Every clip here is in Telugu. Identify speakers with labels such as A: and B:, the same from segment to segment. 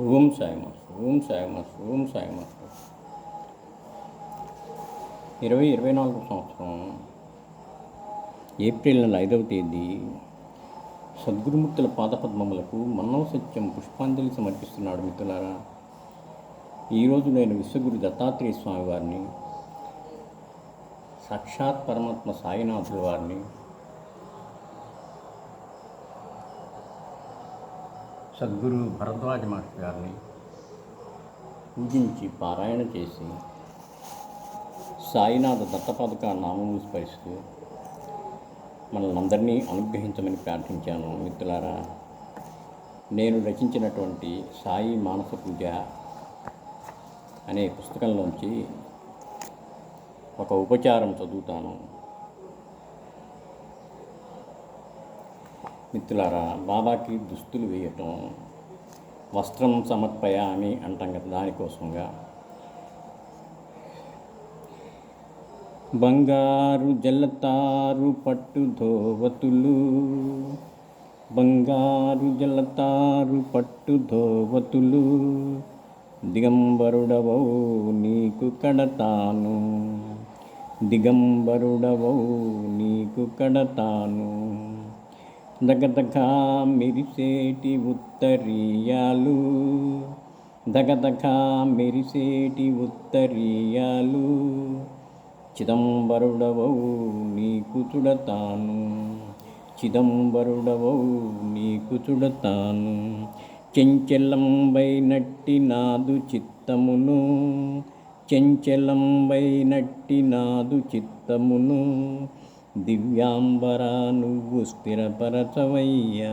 A: ఓం సాయి ఓం సాయి ఓం సాయి ఇరవై ఇరవై నాలుగు సంవత్సరం ఏప్రిల్ నెల ఐదవ తేదీ సద్గురుమూర్తుల పాదపద్మములకు మన్నవ సత్యం పుష్పాంజలి సమర్పిస్తున్నాడు మిత్రులారా. ఈరోజు నేను విశ్వగురు దత్తాత్రేయ స్వామి వారిని సాక్షాత్ పరమాత్మ సాయినాథుల వారిని సద్గురు భరద్వాజ మాస్టర్ గారిని పూజించి పారాయణ చేసి సాయినాథ దత్తపాదక నామము స్మరిస్తూ మనల్ని అందరినీ అనుగ్రహించమని ప్రార్థించాను. మిత్రులారా నేను రచించినటువంటి సాయి మానస పూజ అనే పుస్తకంలోంచి ఒక ఉపచారం చదువుతాను. మిత్రులారా బాబాకి దుస్తులు వేయటం వస్త్రం సమర్పయామి అంటాం కదా దానికోసంగా. బంగారు జలతారు పట్టు ధోవతులు బంగారు జలతారు పట్టు ధోవతులు దిగంబరుడవౌ నీకు కడతాను దిగంబరుడవౌ నీకు కడతాను. దగదగా మెరిసేటి ఉత్తరీయాలు. దగదగా మెరిసేటి ఉత్తరీయాలు. చిదంబరుడవవు నీకు చుడతాను చిదంబరుడవవు నీకు చుడతాను చెంచలంబైనట్టి నాదు చిత్తమును. చెంచలంబైనట్టి నాదు చిత్తమును. దివ్యాంబరా నువ్వు స్థిరపరచవయ్యా.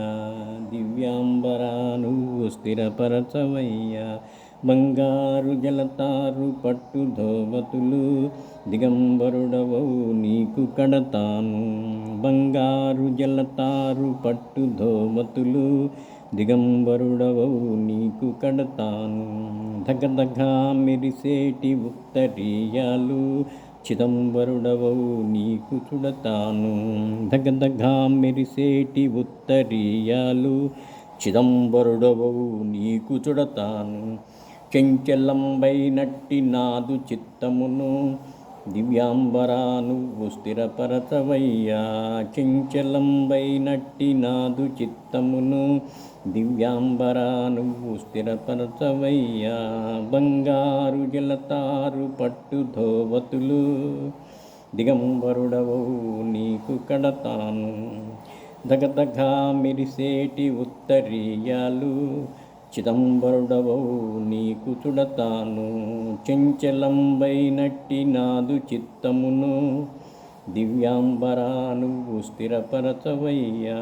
A: దివ్యాంబరా నువ్వు స్థిరపరచవయ్యా. బంగారు జలతారు పట్టు ధోవతులు దిగంబరుడవౌ నీకు కడతాను. బంగారు జలతారు పట్టు ధోవతులు దిగంబరుడవౌ నీకు కడతాను. దగదగా మెరిసేటి ఉత్తరీయాలు చిదంబరుడవౌ నీకు చుడతాను. దగదగా మెరిసేటి ఉత్తరీయాలు చిదంబరుడవౌ నీకు చుడతాను. చెంచలంబైనట్టి నాదు చిత్తమును దివ్యాంబరా నువ్వు స్థిరపరచవయ్యా. చెంచలంబైనట్టి నాదు చిత్తమును దివ్యాంబరా నువ్వు స్థిరపరచవయ్యా. బంగారు జలతారు పట్టు ధోవతులు దిగంబరుడవో నీకు కడతాను. దగదగా మెరిసేటి ఉత్తరీయాలు చిదంబరుడవౌ నీకు చుడతాను చెంచలంబైనట్టి నాదు చిత్తమును దివ్యాంబరా నువ్వు స్థిరపరచవయ్యా.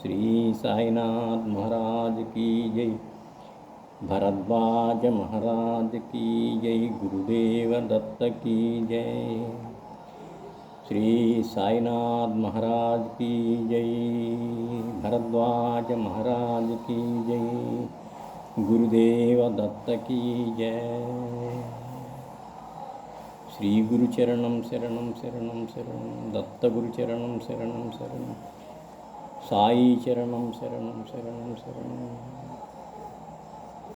A: శ్రీ సాయినాథ్ మహారాజ్ కీ జై. భరద్వాజ మహారాజ్ కీ జై. గురుదేవ దత్త కీ జై. శ్రీ సాయినాథ్ మహారాజ్ కీ జై. భరద్వాజ మహారాజు కీ జై. గురుదేవ దత్త కీ జయ శ్రీ గురు చరణం శరణం శరణం శరణం. దత్త గురు చరణం శరణం శరణం. సాయి చరణం శరణం శరణం శరణం.